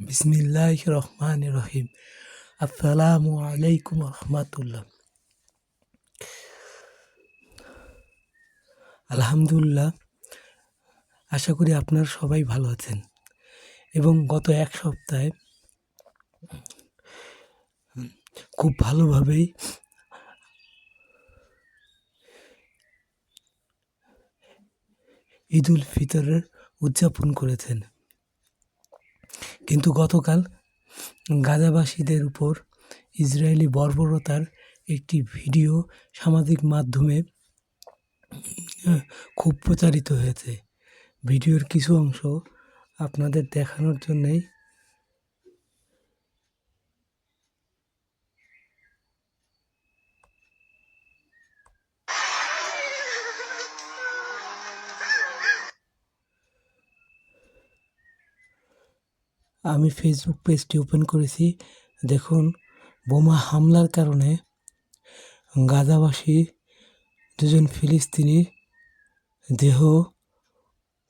বিসমিল্লাহ রহমান রহিম আসসালামু আলাইকুম রহমাতুল্লাহ। আলহামদুলিল্লাহ, আশা করি আপনারা সবাই ভালো আছেন। এবং গত এক সপ্তাহে খুব ভালোভাবেই ঈদুল ফিতরের উদযাপন করেছেন। কিন্তু গতকাল গাজাবাসীদের উপর ইসরায়েলি বর্বরতার একটি ভিডিও সামাজিক মাধ্যমে খুব প্রচারিত হয়েছে। ভিডিওর কিছু অংশ আপনাদের দেখানোর জন্যেই আমি ফেসবুক পেজটি ওপেন করেছি। দেখুন, বোমা হামলার কারণে গাজাবাসী দুজন ফিলিস্তিনি দেহ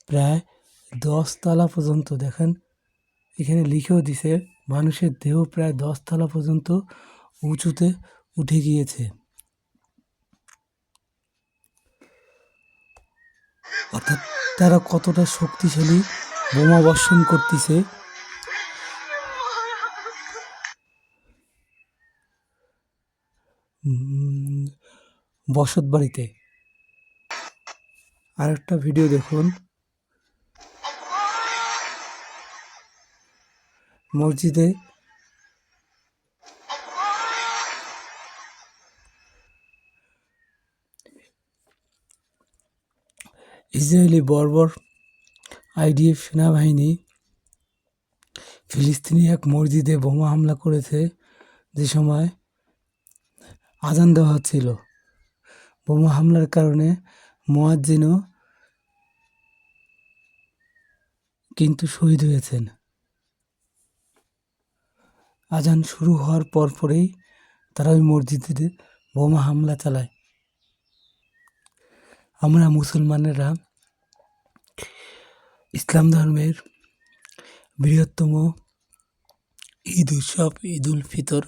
প্রায় দশতলা পর্যন্ত, দেখেন, এখানে লিখেও দিছে, মানুষের দেহ প্রায় দশতলা পর্যন্ত উঁচুতে উঠে গিয়েছে। অর্থাৎ তারা কতটা শক্তিশালী বোমা বর্ষণ করতেছে বসত বাড়িতে। আরেকটা ভিডিও দেখুন। মসজিদে ইসরায়েলি বর্বর আইডিএফ সেনাবাহিনী ফিলিস্তিনি এক মসজিদে বোমা হামলা করেছে। যে সময় আজান দেওয়া হচ্ছিল। বোমা হামলার কারণে মোয়াজ্জিনও কিন্তু শহীদ হয়েছেন। আজান শুরু হওয়ার পরপরেই তারা ওই মসজিদে বোমা হামলা চালায়। আমরা মুসলমানেরা ইসলাম ধর্মের বৃহত্তম ঈদ উৎসব ঈদ উল ফিতর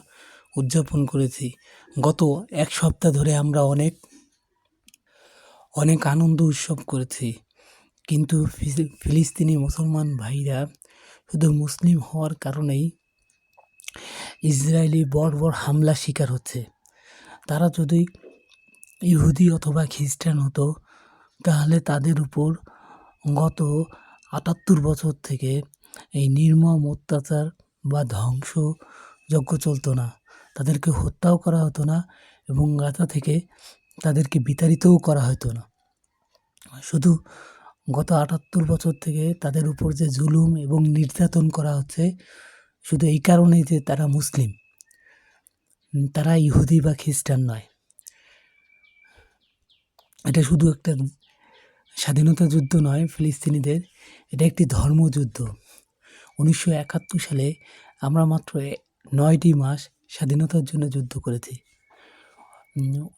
উদযাপন করেছি। গত এক সপ্তাহ ধরে আমরা অনেক অনেক আনন্দ উৎসব করেছি। কিন্তু ফিলিস্তিনি মুসলমান ভাইরা শুধু মুসলিম হওয়ার কারণেই ইসরায়েলি বর্বর হামলা শিকার হচ্ছে। তারা যদি ইহুদি অথবা খ্রিস্টান হতো, তাহলে তাদের উপর গত আটাত্তর বছর থেকে এই নির্মম অত্যাচার বা ধ্বংস যজ্ঞ চলতো না। তাদেরকে হত্যাও করা হতো না এবং গাজা থেকে তাদেরকে বিতাড়িতও করা হতো না। শুধু গত আটাত্তর বছর থেকে তাদের উপর যে জুলুম এবং নির্যাতন করা হচ্ছে, শুধু এই কারণেই যে তারা মুসলিম, তারা ইহুদি বা খ্রিস্টান নয়। এটা শুধু একটা স্বাধীনতা যুদ্ধ নয় ফিলিস্তিনিদের, এটা একটি ধর্মযুদ্ধ। উনিশশো একাত্তর সালে আমরা মাত্র নয়টি মাস স্বাধীনতার জন্য যুদ্ধ করেছি।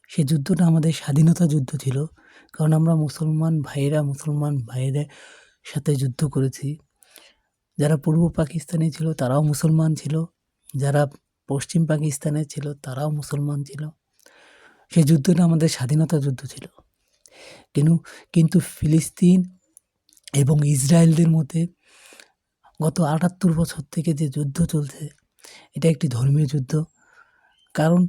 সে যুদ্ধটা আমাদের স্বাধীনতা যুদ্ধ ছিল। কারণ আমরা মুসলমান ভাইয়েরা, মুসলমান ভাইয়েদের সাথে যুদ্ধ করেছি। যারা পূর্ব পাকিস্তানে ছিল, তারাও মুসলমান ছিল। যারা পশ্চিম পাকিস্তানে ছিল, তারাও মুসলমান ছিল। সে যুদ্ধটা আমাদের স্বাধীনতা যুদ্ধ ছিল। কিন্তু কিন্তু ফিলিস্তিন এবং ইসরায়েলদের মধ্যে গত আটাত্তর বছর থেকে যে যুদ্ধ চলছে, এটা একটি ধর্মীয় যুদ্ধ। কারণ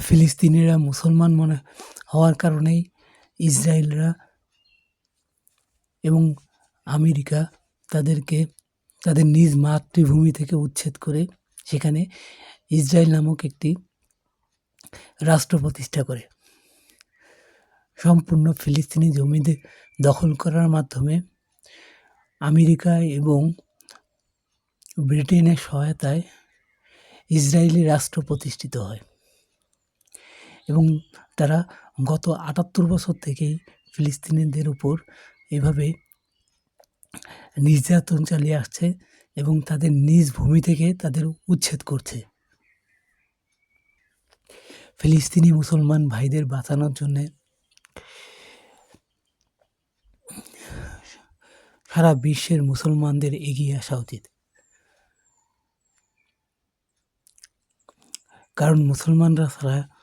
ফিলিস্তিনিরা মুসলমান মনে হওয়ার কারণেই ইসরায়েলরা এবং আমেরিকা তাদেরকে, তাদের নিজ মাতৃভূমি থেকে উচ্ছেদ করে সেখানে ইসরায়েল নামক একটি রাষ্ট্র প্রতিষ্ঠা করে। সম্পূর্ণ ফিলিস্তিনি জমিতে দখল করার মাধ্যমে আমেরিকা এবং ব্রিটেনের সহায়তায় ইসরায়েলি রাষ্ট্র প্রতিষ্ঠিত হয়। এবং তারা গত আটাত্তর বছর থেকেই ফিলিস্তিনিদের উপর এভাবে নির্যাতন চালিয়ে আসছে এবং তাদের নিজ ভূমি থেকে তাদের উচ্ছেদ করছে। ফিলিস্তিনি মুসলমান ভাইদের বাঁচানোর জন্যে সারা বিশ্বের মুসলমানদের এগিয়ে আসা উচিত। কারণ মুসলমানরা ছাড়া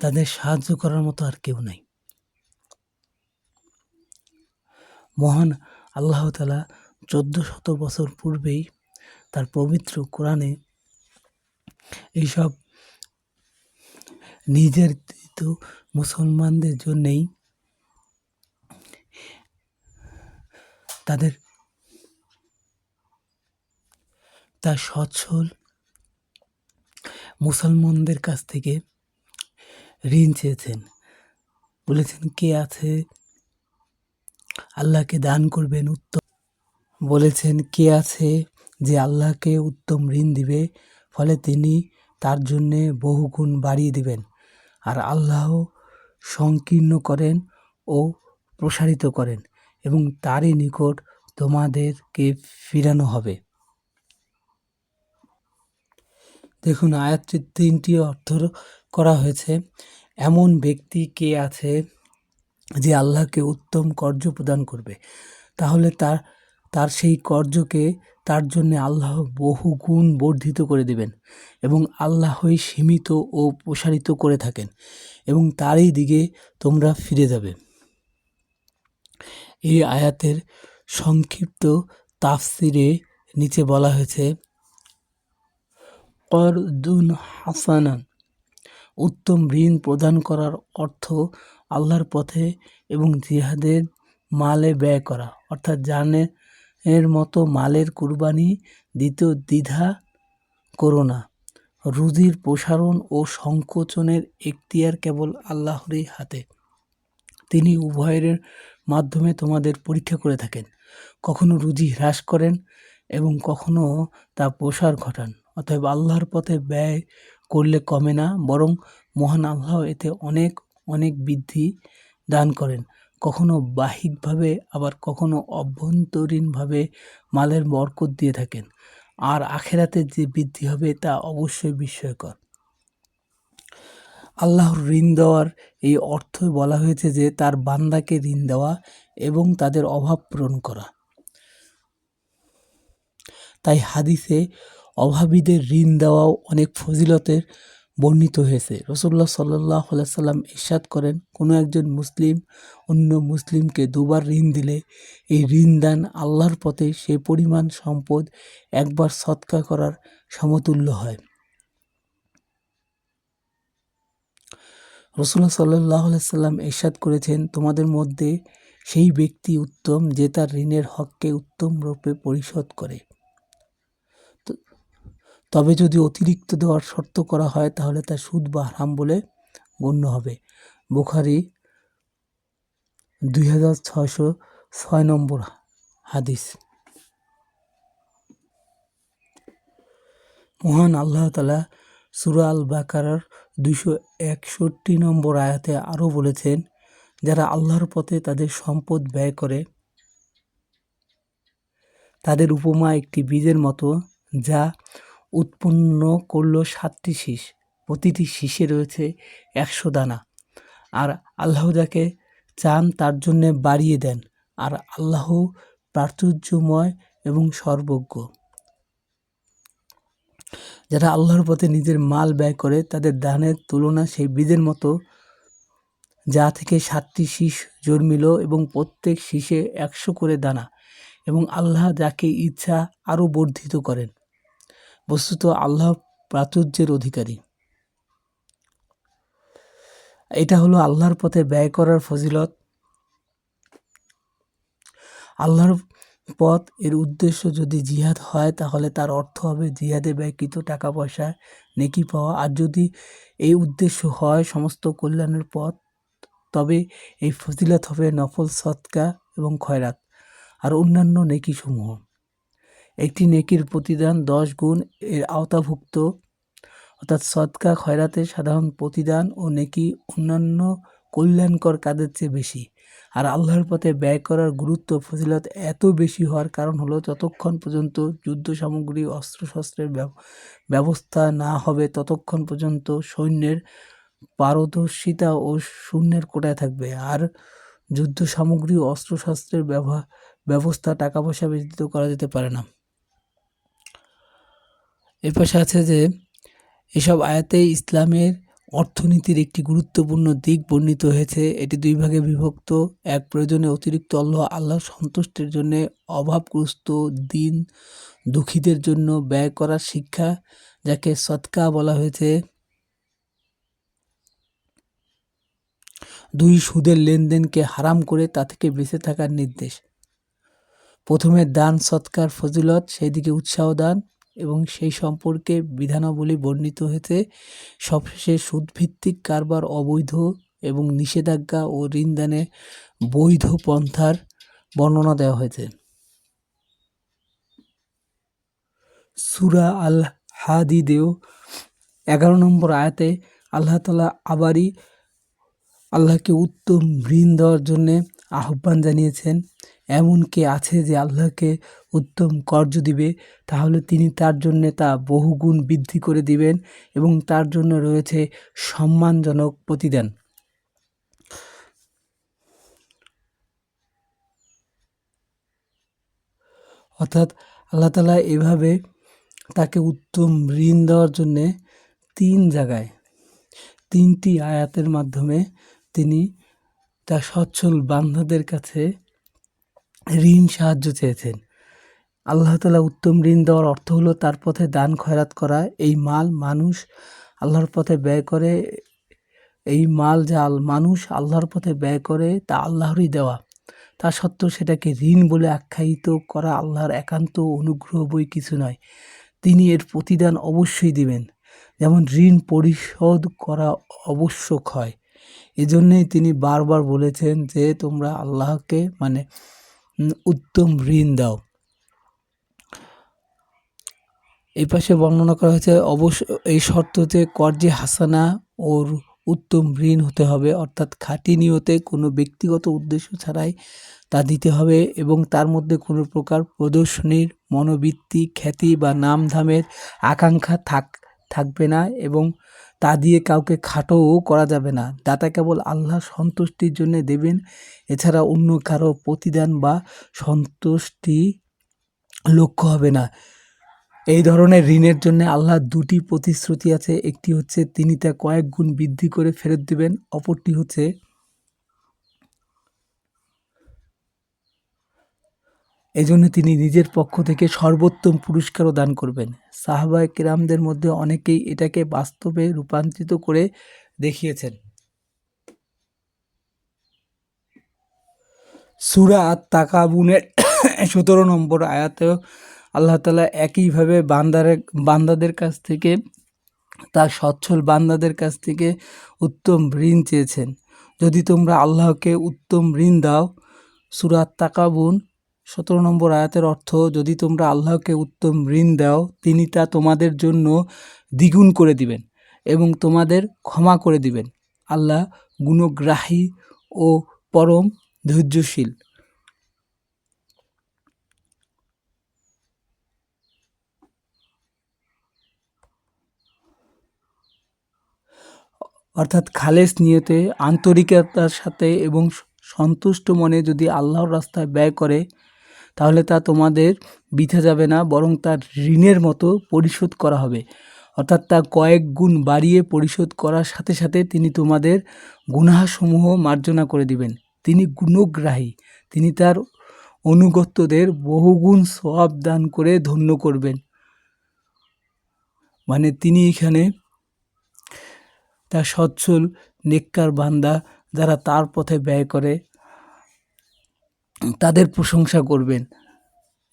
তাদের সাহায্য করার মতো আর কেউ নাই। মহান আল্লাহ তালা চোদ্দ শত বছর পূর্বেই তার পবিত্র কোরআনে এইসব নিজের মুসলমানদের জন্যেই তাদের তার সচ্ছল মুসলমানদের কাছ থেকে ঋণ চেয়েছেন। বলেছেন, কে আছে? আল্লাহকে দান করবেন উত্তম। বলেছেন, কে আছে যে আল্লাহকে উত্তম ঋণ দিবে? ফলে তিনি তার জন্যে বহু গুণ বাড়িয়ে দিবেন আর আল্লাহ সংকীর্ণ করেন ও প্রসারিত করেন এবং তারই নিকট তোমাদেরকে ফিরানো হবে। দেখুন, আয়াতটির তিনটি অর্থ করা হয়েছে। এমন ব্যক্তি কে আছে যে আল্লাহকে উত্তম কর্য প্রদান করবে। তাহলে তার তার সেই কর্যকে তার জন্য আল্লাহ বহু গুণ বর্ধিত করে দিবেন এবং আল্লাহই সীমিত ও প্রসারিত করে থাকেন এবং তারই দিকে তোমরা ফিরে যাবে। এই আয়াতের সংক্ষিপ্ত তাফসিরে নিচে বলা হয়েছে, করদুন হাসানান উত্তম ঋণ প্রদান করার অর্থ আল্লাহর পথে এবং জিহাদের মালে ব্যয় করা। অর্থাৎ জানে এর মতো মালের কুরবানি দিতে দ্বিধা করো না। রুজির প্রসারণ ও সংকোচনের এখতিয়ার কেবল আল্লাহরই হাতে। তিনি উভয়ের মাধ্যমে তোমাদের পরীক্ষা করে থাকেন, কখনো রুজি হ্রাস করেন এবং কখনো তা প্রসার ঘটান। অতএব আল্লাহর পথে ব্যয় করলে কমে না, বরং মহান আল্লাহ এতে অনেক অনেক বৃদ্ধি দান করেন। কখনো বাহিকভাবে, আবার কখনো অভ্যন্তরীণভাবে মালের বরকত দিয়ে থাকেন। আর আখেরাতে যে বৃদ্ধি হবে, তা অবশ্যই বিস্ময়কর। আল্লাহর ঋণ দেওয়ার এই অর্থ বলা হয়েছে যে, তার বান্দাকে ঋণ দেওয়া এবং তাদের অভাব পূরণ করা। তাই হাদিসে অভাবীদের ঋণ দেওয়াও অনেক ফজিলতের বর্ণিত হয়েছে। রসুল্লাহ সাল্লাহ সাল্লাম ইরশাদ করেন, কোনো একজন মুসলিম অন্য মুসলিমকে দুবার ঋণ দিলে এই ঋণ দান আল্লাহর পথে সে পরিমাণ সম্পদ একবার সৎকা করার সমতুল্য হয়। রসুল্লাহ সাল্লাহ সাল্লাম ইরশাদ করেছেন, তোমাদের মধ্যে সেই ব্যক্তি উত্তম যে তার ঋণের হককে উত্তম রূপে পরিশোধ করে। তবে যদি অতিরিক্ত দেওয়ার শর্ত করা হয়, তাহলে তা সুদ বা হারাম বলে গণ্য হবে। বুখারি দুই হাজার ছয়শো ছয় নম্বর হাদিস। মহান আল্লাহ তালা সুরা আল বাকারার দুশো একষট্টি নম্বর আয়াতে আরও বলেছেন, যারা আল্লাহর পথে তাদের সম্পদ ব্যয় করে, তাদের উপমা একটি বীজের মতো, যা উৎপন্ন করল সাতটি শীষ। প্রতিটি শীষে রয়েছে একশো দানা। আর আল্লাহ যাকে চান তার জন্যে বাড়িয়ে দেন। আর আল্লাহ প্রাচুর্যময় এবং সর্বজ্ঞ। যারা আল্লাহর পথে নিজের মাল ব্যয় করে, তাদের দানের তুলনা সেই বীজের মতো, যা থেকে সাতটি শীষ জন্মিল এবং প্রত্যেক শীষে একশো করে দানা। এবং আল্লাহ যাকে ইচ্ছা আরও বর্ধিত করেন। বস্তুত আল্লাহ প্রাচুর্যের অধিকারী। এটা হলো আল্লাহর পথে ব্যয় করার ফজিলত। আল্লাহর পথ, এর উদ্দেশ্য যদি জিহাদ হয়, তাহলে তার অর্থ হবে জিহাদে ব্যয়কৃত টাকা পয়সা নেকি পাওয়া। আর যদি এই উদ্দেশ্য হয় সমস্ত কল্যাণের পথ, তবে এই ফজিলত হবে নফল সৎকা এবং খয়রাত। আর অন্যান্য নেকিসমূহ। একটি নেকির প্রতিদান দশ গুণ এর আওতাভুক্ত। অর্থাৎ সৎকা, খয়রাতের সাধারণ প্রতিদান ও নেকি অন্যান্য কল্যাণকর কাজের চেয়ে বেশি। আর আল্লাহর পথে ব্যয় করার গুরুত্ব ফজিলত এত বেশি হওয়ার কারণ হলো যতক্ষণ পর্যন্ত যুদ্ধ সামগ্রী, অস্ত্রশস্ত্রের ব্যবস্থা না হবে, ততক্ষণ পর্যন্ত সৈন্যের পারদর্শিতা ও শূন্যের কোটায় থাকবে। আর যুদ্ধ সামগ্রী অস্ত্রশস্ত্রের ব্যবস্থা টাকা পয়সা ব্যতীত করা যেতে পারে না। এর পাশে আছে যে, এসব আয়াতে ইসলামের অর্থনীতির একটি গুরুত্বপূর্ণ দিক বর্ণিত হয়েছে। এটি দুই ভাগে বিভক্ত। এক প্রয়োজনে অতিরিক্ত আল্লাহ আল্লাহ সন্তুষ্টের জন্য অভাবগ্রস্ত দিন দুঃখীদের জন্য ব্যয় করার শিক্ষা, যাকে সৎকা বলা হয়েছে। দুই সুদের লেনদেনকে হারাম করে তা থেকে বেঁচে থাকার নির্দেশ। প্রথমে দান সৎকার ফজিলত সেই দিকে উৎসাহ দান। এবং সেই সম্পর্কে বিধানাবলী বর্ণিত হয়েছে। সবশেষে সুদভিত্তিক কারবার অবৈধ এবং নিষেধাজ্ঞা ও ঋণদানে বৈধ পন্থার বর্ণনা দেওয়া হয়েছে। সুরা আল হাদিদেও এগারো নম্বর আয়াতে আল্লাহ তালা আবারই আল্লাহকে উত্তম ঋণ দেওয়ার জন্যে আহ্বান জানিয়েছেন। এমন কে আছে যে আল্লাহকে উত্তম কর্য দিবে? তাহলে তিনি তার জন্য তা বহুগুণ বৃদ্ধি করে দিবেন এবং তার জন্য রয়েছে সম্মানজনক প্রতিদান। অর্থাৎ আল্লাহ তালা এভাবে তাকে উত্তম ঋণ দেওয়ার জন্যে তিন জায়গায়, তিনটি আয়াতের মাধ্যমে তিনি তার সচ্ছল বান্ধাদের কাছে ঋণ সাহায্য চেয়েছেন। আল্লাহ তালা উত্তম ঋণ দেওয়ার অর্থ হলো তার পথে দান খয়রাত করা, এই মাল মানুষ আল্লাহর পথে ব্যয় করে, এই মাল যা মানুষ আল্লাহর পথে ব্যয় করে তা আল্লাহরই দেওয়া। তা সত্ত্বেও সেটাকে ঋণ বলে আখ্যায়িত করা আল্লাহর একান্ত অনুগ্রহ বই কিছু নয়। তিনি এর প্রতিদান অবশ্যই দিবেন। যেমন ঋণ পরিশোধ করা আবশ্যক হয়। এজন্যই তিনি বারবার বলেছেন যে তোমরা আল্লাহকে মানে উত্তম ঋণ দাও। এই পাশে বর্ণনা করা হয়েছে, অবশ্য এই শর্ততে কর্জে হাসানা ওর উত্তম ঋণ হতে হবে, অর্থাৎ খাঁটি নিয়তে কোনো ব্যক্তিগত উদ্দেশ্য ছাড়াই তা দিতে হবে এবং তার মধ্যে কোনো প্রকার প্রদর্শনীর মনোবৃত্তি, খ্যাতি বা নামধামের আকাঙ্ক্ষা থাক, থাকবে না এবং তা দিয়ে কাউকে খাটোও করা যাবে না। দাতা কেবল আল্লাহ সন্তুষ্টির জন্য দেবেন, এছাড়া অন্য কারও প্রতিদান বা সন্তুষ্টি লক্ষ্য হবে না। এই ধরনের ঋণের জন্য আল্লাহ দুটি প্রতিশ্রুতি আছে। একটি হচ্ছে তিনি তা কয়েক গুণ বৃদ্ধি করে ফেরত দেবেন, অপরটি হচ্ছে এজন্য তিনি নিজের পক্ষ থেকে সর্বোত্তম পুরস্কারও দান করবেন। সাহাবায় কেরামদের মধ্যে অনেকেই এটাকে বাস্তবে রূপান্তরিত করে দেখিয়েছেন। সুরা তাকাবুনের সতেরো নম্বর আয়াতেও আল্লাহ তালা একইভাবে বান্দারে, বান্দাদের কাছ থেকে, তার সচ্ছল বান্দাদের কাছ থেকে উত্তম ঋণ চেয়েছেন। যদি তোমরা আল্লাহকে উত্তম ঋণ দাও সুরাত তাকাবুন সতেরো নম্বর আয়াতের অর্থ, যদি তোমরা আল্লাহকে উত্তম ঋণ দাও, তিনি তা তোমাদের জন্য দ্বিগুণ করে দিবেন এবং তোমাদের ক্ষমা করে দিবেন। আল্লাহ গুণগ্রাহী ও পরম ধৈর্যশীল। অর্থাৎ খালেস নিয়তে, আন্তরিকতার সাথে এবং সন্তুষ্ট মনে যদি আল্লাহর রাস্তায় ব্যয় করে তাহলে তা তোমাদের বিথে যাবে না, বরং তার ঋণের মতো পরিশোধ করা হবে। অর্থাৎ তা কয়েক গুণ বাড়িয়ে পরিশোধ করার সাথে সাথে তিনি তোমাদের গুনাহসমূহ মার্জনা করে দিবেন। তিনি গুণগ্রাহী, তিনি তার অনুগত্যদের বহুগুণ সব দান করে ধন্য করবেন। মানে তিনি এখানে তার সচ্ছল, নেককার বান্দা যারা তার পথে ব্যয় করে তাদের প্রশংসা করবেন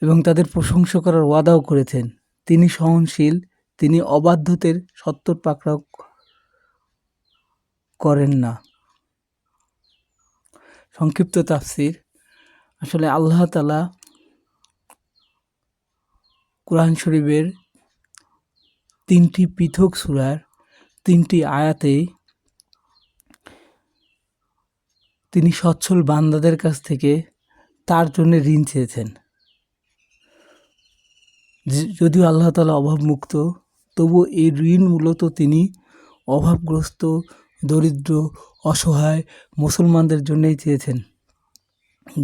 এবং তাদের প্রশংসা করার ওয়াদাও করেছেন। তিনি সহনশীল, তিনি অবাধ্যতের সত্তর পাকড়াও করেন না। সংক্ষিপ্ত তাফসির। আসলে আল্লাহ তালা কোরআন শরীফের তিনটি পৃথক সুরার তিনটি আয়াতে তিনি সচ্ছল বান্দাদের কাছ থেকে তার জন্য ঋণ চেয়েছেন। যদিও আল্লাহ তালা অভাবমুক্ত তবু এই ঋণ মূলত তিনি অভাবগ্রস্ত, দরিদ্র, অসহায় মুসলমানদের জন্যই চেয়েছেন।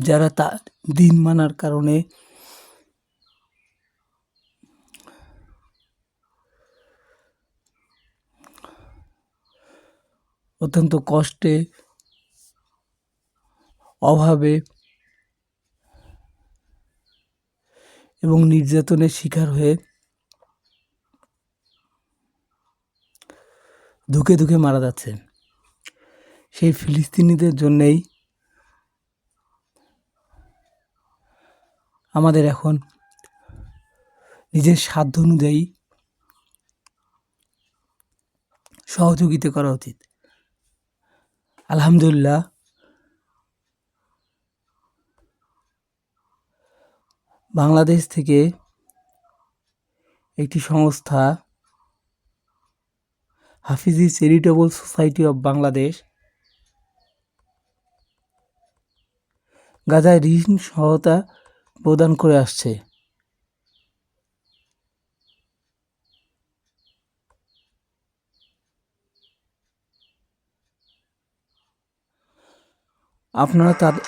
যারা তার দিন মানার কারণে অত্যন্ত কষ্টে, অভাবে এবং নির্যাতনের শিকার হয়ে ধুকে ধুকে মারা যাচ্ছে। সেই ফিলিস্তিনিদের জন্যেই আমাদের এখন নিজের সাধ্য অনুযায়ী সহযোগিতা করা উচিত। আলহামদুলিল্লাহ বাংলাদেশ থেকে একটি সংস্থা, Hafizi charitable society of Bangladesh, গাজায় ঋণ সহায়তা প্রদান করে আসছে। আপনারা তাদের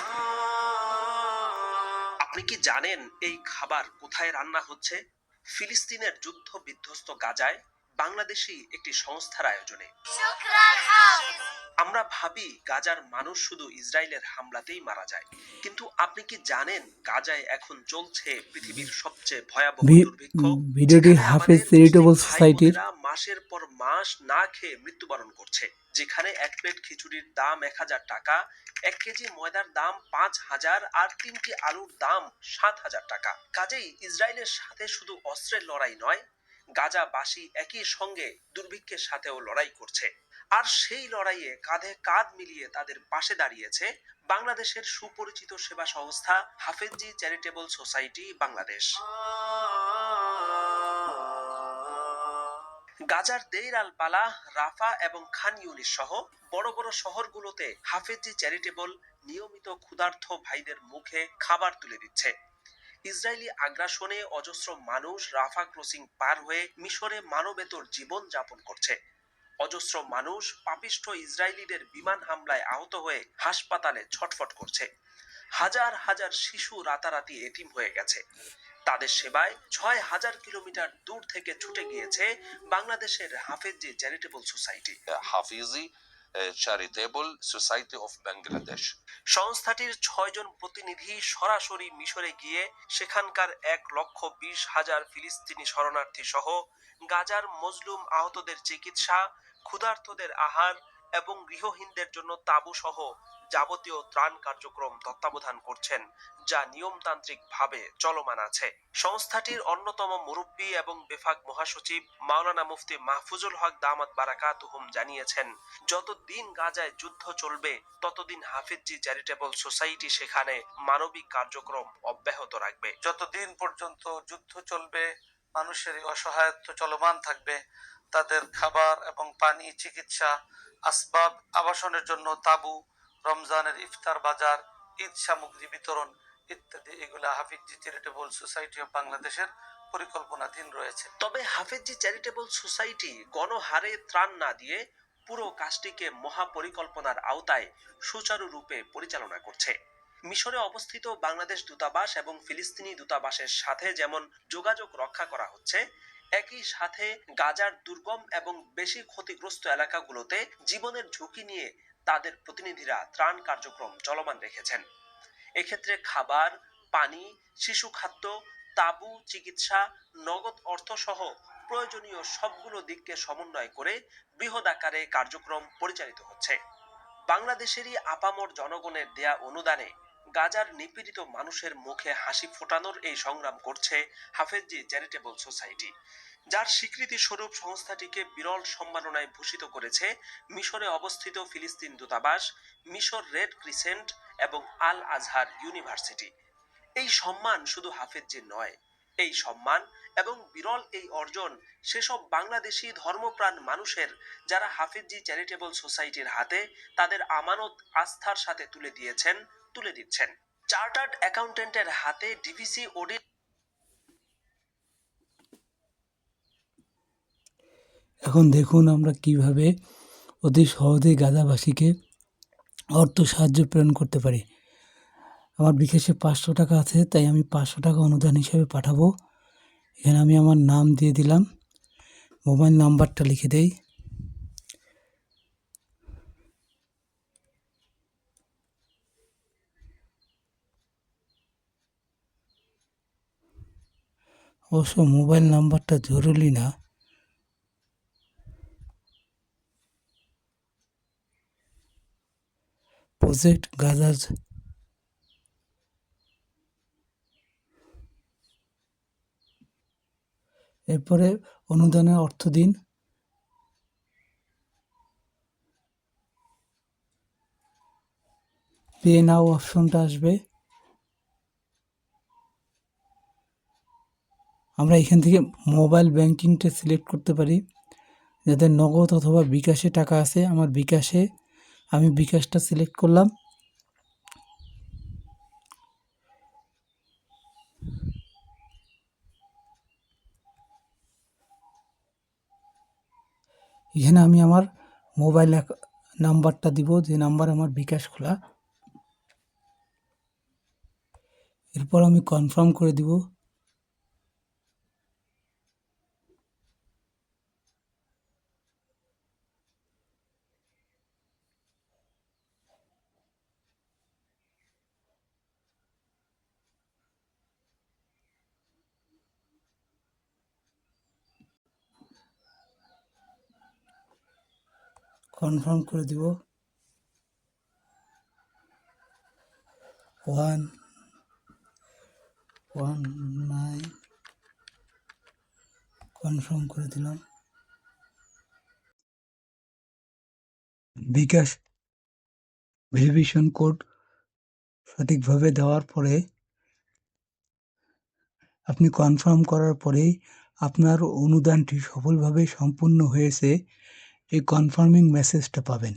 আপনি কি জানেন এই খাবার কোথায় রান্না হচ্ছে? ফিলিস্তিনের যুদ্ধ বিধ্বস্ত গাজায় বাংলাদেশি একটি সংস্থার আয়োজনে। আমরা ভাবি গাজার মানুষ শুধু ইসরায়েলের হামলাতেই মারা যায়। কিন্তু আপনি কি জানেন গাজায় এখন চলছে পৃথিবীর সবচেয়ে ভয়াবহ দুর্ভিক্ষ? ভিডিওটি হাফেজ চ্যারিটেবল সোসাইটির মাসের পর মাস না খেয়ে মৃত্যুবরণ করছে। যেখানে এক প্লেট খিচুড়ির দাম এক হাজার টাকা এক কেজি ময়দার দাম পাঁচ হাজার আর তিনটি আলুর দাম সাত হাজার টাকা। কাজেই ইসরায়েলের সাথে শুধু অস্ত্রের লড়াই নয় গাজাবাসী একই সঙ্গে দুর্ভিক্ষের সাথেও লড়াই করছে। আর সেই লড়াইয়ে কাঁধে কাঁধ মিলিয়ে তাদের পাশে দাঁড়িয়েছে বাংলাদেশের সুপরিচিত সেবা সংস্থা হাফেজি চ্যারিটেবল সোসাইটি বাংলাদেশ। গাজার দেইর আল বালা রাফা এবং খান ইউনিস সহ বড় বড় শহরগুলোতে হাফেজি চ্যারিটেবল নিয়মিত ক্ষুধার্ত ভাইদের মুখে খাবার তুলে দিচ্ছে। ইসরায়েলি আগ্রাসনে অজস্র মানুষ রাফা ক্রসিং পার হয়ে মিশরে মানবেতর জীবন যাপন করছে। অজস্র মানুষ পাপিষ্ঠ ইসরায়েলিদের বিমান হামলায় আহত হয়ে হাসপাতালে ছটফট করছে। হাজার হাজার শিশু রাতারাতি এতিম হয়ে গেছে। তাদের সেবায় ছয় হাজার কিলোমিটার দূর থেকে ছুটে গিয়েছে বাংলাদেশের Hafizi charitable society. Hafizi uh, society of Bangladesh. সংস্থাটির ছয়জন প্রতিনিধি সরাসরি মিশরে গিয়ে সেখানকার এক লক্ষ বিশ হাজার ফিলিস্তিনি শরণার্থী সহ গাজার মজলুম আহতদের চিকিৎসা ক্ষুধার্তদের আহার এবং গৃহহীনদের জন্য তাবু সহ যাবতীয় ত্রাণ কার্যক্রম তত্ত্বাবধান করছেন, যা নিয়মতান্ত্রিক ভাবে চলমান আছে। সংস্থাটির অন্যতম মুরব্বী এবং বেফাক মহাসচিব মাওলানা মুফতি মাহফুজুল হক দামাত বারাকাতুহুম জানিয়েছেন, যতদিন গাজায় যুদ্ধ চলবে, ততদিন হাফিজি চ্যারিটেবল সোসাইটি সেখানে মানবিক কার্যক্রম অব্যাহত রাখবে। যতদিন পর্যন্ত যুদ্ধ চলবে, মানুষের অসহায়ত্ব চলমান থাকবে, তাদের খাবার এবং পানি, চিকিৎসা, আসবাব, আবাসনের জন্য তাবু রমজানের ইফতার বাজার, ঈদ সামগ্রী বিতরণ ইত্যাদি, এগুলা হাফিজি চ্যারিটেবল সোসাইটি অফ বাংলাদেশের পরিকল্পনাধীন রয়েছে। তবে হাফেজি চ্যারিটেবল সোসাইটি গণহারে ত্রাণ না দিয়ে পুরো কাজটিকে মহাপরিকল্পনার আওতায় সুচারুরূপে পরিচালনা করছে। মিশরে অবস্থিত বাংলাদেশ দূতাবাস এবং ফিলিস্তিনি দূতাবাসের সাথে যেমন যোগাযোগ রক্ষা করা হচ্ছে, একই সাথে গাজার দুর্গম এবং বেশি ক্ষতিগ্রস্ত এলাকাগুলোতে জীবনের ঝুঁকি নিয়ে তাদের প্রতিনিধিরা ত্রাণ কার্যক্রম চলমান রেখেছেন। এক্ষেত্রে খাবার, পানি, শিশু খাদ্য, তাবু, চিকিৎসা, নগদ অর্থ সহ প্রয়োজনীয় সবগুলো দিককে সমন্বয় করে বৃহৎ আকারে কার্যক্রম পরিচালিত হচ্ছে। বাংলাদেশেরই আপামর জনগণের দেয়া অনুদানে গাজার নিপীড়িত মানুষের মুখে হাসি ফোটানোর এই সংগ্রাম করছে হাফেজি চ্যারিটেবল সোসাইটি। যার স্বীকৃতি স্বরূপ সংস্থাটিকে বিরল সম্মাননায় ভূষিত করেছে মিশরে অবস্থিত ফিলিস্তিন দূতাবাস, মিশর রেড ক্রিসেন্ট এবং আল আজহার ইউনিভার্সিটি। এই সম্মান শুধু হাফেজজির নয়, এই সম্মান এবং বিরল এই অর্জন সেসব বাংলাদেশি ধর্মপ্রাণ মানুষের যারা হাফিজি চ্যারিটেবল সোসাইটির হাতে তাদের আমানত, আস্থার সাথে তুলে দিয়েছেন, তুলে দিচ্ছেন। চার্টার্ড অ্যাকাউন্টেন্টের হাতে ডিভিসি, অডিট এখন দেখুন আমরা কীভাবে অতি সহজে গাজাবাসীকে অর্থ সাহায্য প্রেরণ করতে পারি। আমার বিকাশে পাঁচশো টাকা আছে, তাই আমি পাঁচশো টাকা অনুদান হিসেবে পাঠাবো। এখানে আমি আমার নাম দিয়ে দিলাম। মোবাইল নাম্বারটা লিখে দেই। অবশ্য মোবাইল নাম্বারটা জরুরি না। প্রজেক্ট গাজার এরপরে অনুদানের অর্থ দিন। পে নাও অপশনটা আসবে। আমরা এখান থেকে মোবাইল ব্যাংকিংটা সিলেক্ট করতে পারি। যাদের নগদ অথবা বিকাশে টাকা আছে আমার বিকাশে আমি বিকাশটা সিলেক্ট করলাম। এখানে আমি আমার মোবাইল নাম্বারটা দিব, যে নাম্বার আমার বিকাশ খোলা। এরপর আমি কনফার্ম করে দিব। কনফার্ম করে দিব। ওয়ান ওয়ান নাইন কনফার্ম করে দিলাম। বিকাশ ভেরিফিকেশন কোড সঠিকভাবে দেওয়ার পরে, আপনি কনফার্ম করার পরেই আপনার অনুদানটি সফলভাবে সম্পূর্ণ হয়েছে। এই কনফার্মিং মেসেজটা পাবেন।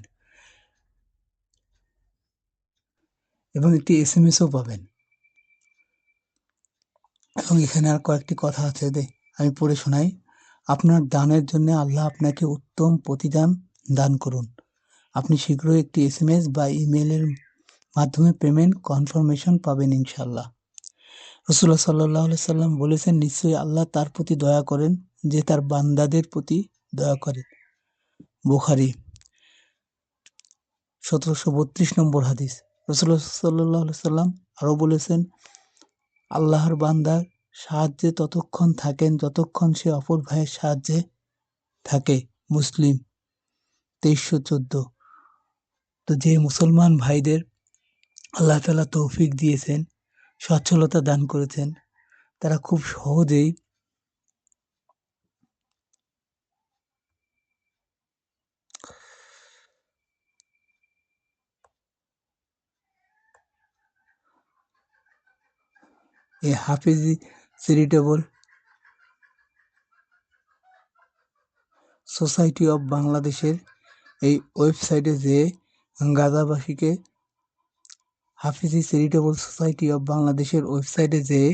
এবং একটি এস এম এসও পাবেন। এবং এখানে আর কয়েকটি কথা আছে দে আমি পড়ে শোনাই। আপনার দানের জন্য আল্লাহ আপনাকে উত্তম প্রতিদান দান করুন। আপনি শীঘ্রই একটি এস এম এস বা ইমেলের মাধ্যমে পেমেন্ট কনফার্মেশন পাবেন ইনশাল্লাহ রসুল্লাহ সাল্লাহ সাল্লাম বলেছেন, নিশ্চয়ই আল্লাহ তার প্রতি দয়া করেন যে তার বান্দাদের প্রতি দয়া করে। বুখারি, সতেরোশো বত্রিশ নম্বর হাদিস। রসুল্লাহ সাল্লাহ সাল্লাম আরও বলেছেন, আল্লাহর বান্দার সাহায্যে ততক্ষণ থাকেন যতক্ষণ সে অপর ভাইয়ের সাহায্যে থাকে। মুসলিম, তেইশশো চোদ্দ। তো যে মুসলমান ভাইদের আল্লাহ তালা তৌফিক দিয়েছেন, সচ্ছলতা দান করেছেন, তারা খুব সহজেই এই হাফিজি চ্যারিটেবল সোসাইটি অফ বাংলাদেশের এই ওয়েবসাইটে যেয়ে গাজাবাসীকে হাফিজি চ্যারিটেবল সোসাইটি অফ বাংলাদেশের ওয়েবসাইটে যেয়ে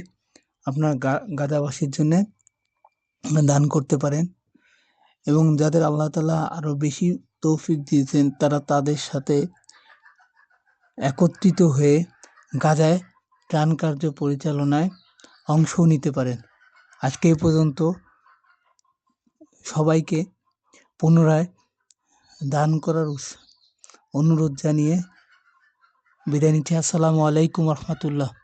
আপনার গাজাবাসীর জন্য দান করতে পারেন এবং যাদের আল্লাহ তালা আরও বেশি তৌফিক দিয়েছেন, তারা তাদের সাথে একত্রিত হয়ে গাজায় ত্রাণ কার্য পরিচালনায় অংশ নিতে পারেন। আজকে এই পর্যন্ত সবাইকে পুনরায় দান করার অনুরোধ জানিয়ে বিদায় নিচ্ছি। আসসালামু আলাইকুম রহমতুল্লাহ।